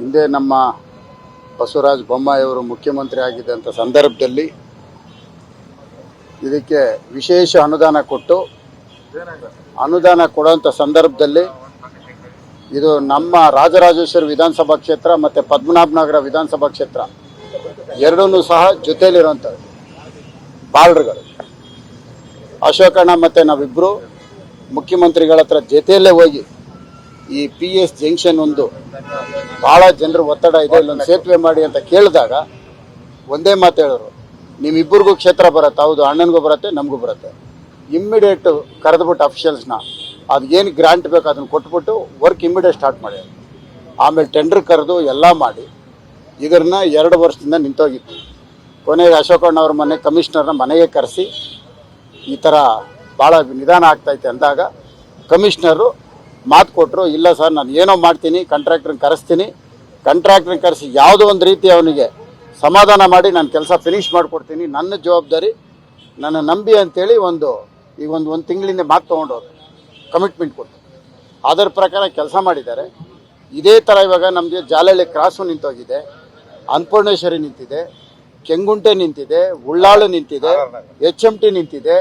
ಹಿಂದೆ ನಮ್ಮ ಬಸವರಾಜ ಬೊಮ್ಮಾಯಿಯವರು ಮುಖ್ಯಮಂತ್ರಿ ಆಗಿದ್ದಂಥ ಸಂದರ್ಭದಲ್ಲಿ ಇದಕ್ಕೆ ವಿಶೇಷ ಅನುದಾನ ಕೊಟ್ಟು ಅನುದಾನ ಕೊಡುವಂಥ ಸಂದರ್ಭದಲ್ಲಿ ಇದು ನಮ್ಮ ರಾಜರಾಜೇಶ್ವರಿ ವಿಧಾನಸಭಾ ಕ್ಷೇತ್ರ ಮತ್ತು ಪದ್ಮನಾಭನಗರ ವಿಧಾನಸಭಾ ಕ್ಷೇತ್ರ ಎರಡೂ ಸಹ ಜೊತೆಯಲ್ಲಿರುವಂಥದ್ದು. ಬಾಲ್ಡ್ರುಗಳು. ಅಶೋಕಣ್ಣ ಮತ್ತು ನಾವಿಬ್ಬರು ಮುಖ್ಯಮಂತ್ರಿಗಳ ಹತ್ರ ಜೊತೆಯಲ್ಲೇ ಹೋಗಿ ಈ ಪಿ ಎಸ್ ಜಂಕ್ಷನ್ ಒಂದು ಭಾಳ ಜನರು ಒತ್ತಡ ಇದೆ, ಇಲ್ಲೊಂದು ಸೇತುವೆ ಮಾಡಿ ಅಂತ ಕೇಳಿದಾಗ ಒಂದೇ ಮಾತು ಹೇಳೋರು, ನಿಮ್ಮಿಬ್ಬರಿಗೂ ಕ್ಷೇತ್ರ ಬರುತ್ತೆ. ಹೌದು, ಅಣ್ಣನಿಗೂ ಬರುತ್ತೆ, ನಮಗೂ ಬರುತ್ತೆ. ಇಮ್ಮಿಡಿಯೇಟ್ ಕರೆದ್ಬಿಟ್ಟು ಅಫಿಷಿಯಲ್ಸ್ನ ಏನು ಗ್ರಾಂಟ್ ಬೇಕು ಅದನ್ನು ಕೊಟ್ಬಿಟ್ಟು ವರ್ಕ್ ಇಮ್ಮಿಡಿಯೇಟ್ ಸ್ಟಾರ್ಟ್ ಮಾಡಿ ಆಮೇಲೆ ಟೆಂಡರ್ ಕರೆದು ಎಲ್ಲ ಮಾಡಿ ಇದನ್ನ ಎರಡು ವರ್ಷದಿಂದ ನಿಂತೋಗಿತ್ತು. ಕೊನೆಗೆ ಅಶೋಕಣ್ಣ ಅವ್ರ ಮನೆ ಕಮಿಷನರ್ನ ಮನೆಗೆ ಕರೆಸಿ, ಈ ಥರ ಭಾಳ ನಿಧಾನ ಆಗ್ತೈತೆ ಅಂದಾಗ ಕಮಿಷನರು ಮಾತು ಕೊಟ್ಟರು ಇಲ್ಲ ಸರ್ ನಾನು ಏನೋ ಮಾಡ್ತೀನಿ ಕಾಂಟ್ರಾಕ್ಟ್ರನ್ನ ಕರೆಸ್ತೀನಿ. ಕಾಂಟ್ರಾಕ್ಟ್ರನ್ನ ಕರೆಸಿ ಯಾವುದೋ ಒಂದು ರೀತಿ ಅವನಿಗೆ ಸಮಾಧಾನ ಮಾಡಿ ನಾನು ಕೆಲಸ ಫಿನಿಷ್ ಮಾಡಿಕೊಡ್ತೀನಿ. ನನ್ನ ಜವಾಬ್ದಾರಿ ನನ್ನ ನಂಬಿ ಅಂತೇಳಿ ಒಂದು ಈಗ ಒಂದು ಒಂದು ತಿಂಗಳಿಂದ ಮಾತು ತೊಗೊಂಡವ್ರು ಕಮಿಟ್ಮೆಂಟ್ ಕೊಟ್ಟು. ಅದರ ಪ್ರಕಾರ ಕೆಲಸ ಮಾಡಿದ್ದಾರೆ. ಇದೇ ಥರ ಇವಾಗ ನಮಗೆ ಜಾಲಹಳ್ಳಿ ಕ್ರಾಸು ನಿಂತೋಗಿದೆ. ಅನ್ನಪೂರ್ಣೇಶ್ವರಿ ನಿಂತಿದೆ. ಕೆಂಗುಂಟೆ ನಿಂತಿದೆ. ಉಳ್ಳಾಳು ನಿಂತಿದೆ. ಎಚ್ ಎಂ ಟಿ ನಿಂತಿದೆ.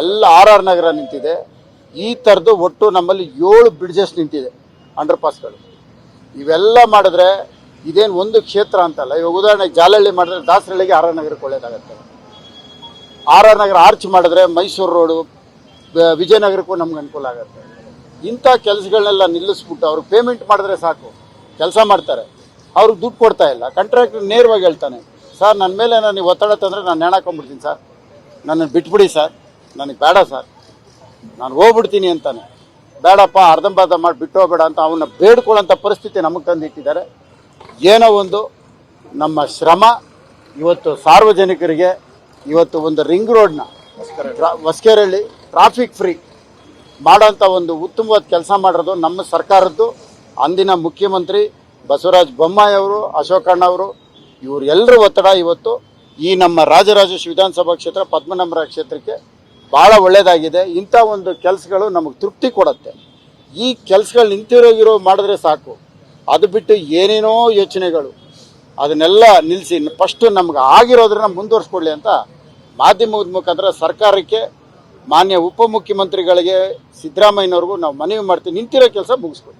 ಎಲ್ಲ ಆರ್ ಆರ್ ನಗರ ನಿಂತಿದೆ. ಈ ಥರದ್ದು ಒಟ್ಟು ನಮ್ಮಲ್ಲಿ ಏಳು ಬ್ರಿಡ್ಜಸ್ ನಿಂತಿದೆ ಅಂಡರ್ ಇವೆಲ್ಲ ಮಾಡಿದ್ರೆ ಇದೇನು ಒಂದು ಕ್ಷೇತ್ರ ಅಂತಲ್ಲ. ಇವಾಗ ಉದಾಹರಣೆಗೆ ಜಾಲಹಳ್ಳಿ ಮಾಡಿದ್ರೆ ದಾಸರಳ್ಳಿಗೆ ಆರ್ ಆರ್ ನಗರಕ್ಕೆ ಒಳ್ಳೇದಾಗತ್ತೆ. ಆರ್ ಆರ್ ನಗರ ಆರ್ಚ್ ಮಾಡಿದ್ರೆ ಮೈಸೂರು ರೋಡು ವಿಜಯನಗರಕ್ಕೂ ನಮ್ಗೆ ಅನುಕೂಲ ಆಗುತ್ತೆ. ಇಂಥ ಕೆಲಸಗಳನ್ನೆಲ್ಲ ನಿಲ್ಲಿಸ್ಬಿಟ್ಟು ಅವ್ರಿಗೆ ಪೇಮೆಂಟ್ ಮಾಡಿದ್ರೆ ಸಾಕು. ಕೆಲಸ ಮಾಡ್ತಾರೆ. ಅವ್ರಿಗೆ ದುಡ್ಡು ಕೊಡ್ತಾ ಇಲ್ಲ. ಕಾಂಟ್ರಾಕ್ಟರ್ ನೇರವಾಗಿ ಹೇಳ್ತಾನೆ, ಸರ್ ನನ್ನ ಮೇಲೆ ನನಗೆ ಒತ್ತಡ ತಂದರೆ ನಾನು ನೆಣಾಕೊಂಡ್ಬಿಡ್ತೀನಿ ಸರ್. ನನ್ನನ್ನು ಬಿಟ್ಬಿಡಿ ಸರ್. ನನಗೆ ಬೇಡ ಸರ್. ನಾನು ಹೋಗ್ಬಿಡ್ತೀನಿ ಅಂತಾನೆ. ಬೇಡಪ್ಪ ಅರ್ಧಂಬರ್ಧ ಮಾಡಿ ಬಿಟ್ಟು ಹೋಗ್ಬೇಡ ಅಂತ ಅವನ್ನ ಬೇಡ್ಕೊಳ್ಳೋಂಥ ಪರಿಸ್ಥಿತಿ ನಮಗೆ ತಂದಿಟ್ಟಿದ್ದಾರೆ. ಏನೋ ಒಂದು ನಮ್ಮ ಶ್ರಮ ಇವತ್ತು ಸಾರ್ವಜನಿಕರಿಗೆ ಇವತ್ತು ಒಂದು ರಿಂಗ್ ರೋಡ್ನ ಹೊಸ್ಕೆರಳ್ಳಿ ಟ್ರಾಫಿಕ್ ಫ್ರೀ ಮಾಡೋಂಥ ಒಂದು ಉತ್ತಮವಾದ ಕೆಲಸ ಮಾಡಿರೋದು ನಮ್ಮ ಸರ್ಕಾರದ್ದು. ಅಂದಿನ ಮುಖ್ಯಮಂತ್ರಿ ಬಸವರಾಜ ಬೊಮ್ಮಾಯಿ ಅವರು ಅಶೋಕಣ್ಣ ಅವರು ಇವರೆಲ್ಲರ ಒತ್ತಡ ಇವತ್ತು ಈ ನಮ್ಮ ರಾಜರಾಜೇಶ್ವರಿ ವಿಧಾನಸಭಾ ಕ್ಷೇತ್ರ ಪದ್ಮನಾಭರ ಕ್ಷೇತ್ರಕ್ಕೆ ಭಾಳ ಒಳ್ಳೆಯದಾಗಿದೆ ಇಂಥ ಒಂದು ಕೆಲಸಗಳು ನಮಗೆ ತೃಪ್ತಿ ಕೊಡುತ್ತೆ. ಈ ಕೆಲಸಗಳು ನಿಂತಿರೋಗಿರೋ ಮಾಡಿದ್ರೆ ಸಾಕು. ಅದು ಬಿಟ್ಟು ಏನೇನೋ ಯೋಚನೆಗಳು. ಅದನ್ನೆಲ್ಲ ನಿಲ್ಲಿಸಿ ಫಸ್ಟು ನಮ್ಗೆ ಆಗಿರೋದ್ರನ್ನ ಮುಂದುವರ್ಸ್ಕೊಳ್ಳಿ ಅಂತ ಮಾಧ್ಯಮದ ಮುಖಾಂತರ ಸರ್ಕಾರಕ್ಕೆ, ಮಾನ್ಯ ಉಪಮುಖ್ಯಮಂತ್ರಿಗಳಿಗೆ ಸಿದ್ದರಾಮಯ್ಯನವ್ರಿಗೂ ನಾವು ಮನವಿ ಮಾಡ್ತೀವಿ. ನಿಂತಿರೋ ಕೆಲಸ ಮುಗಿಸ್ಕೊಡಿ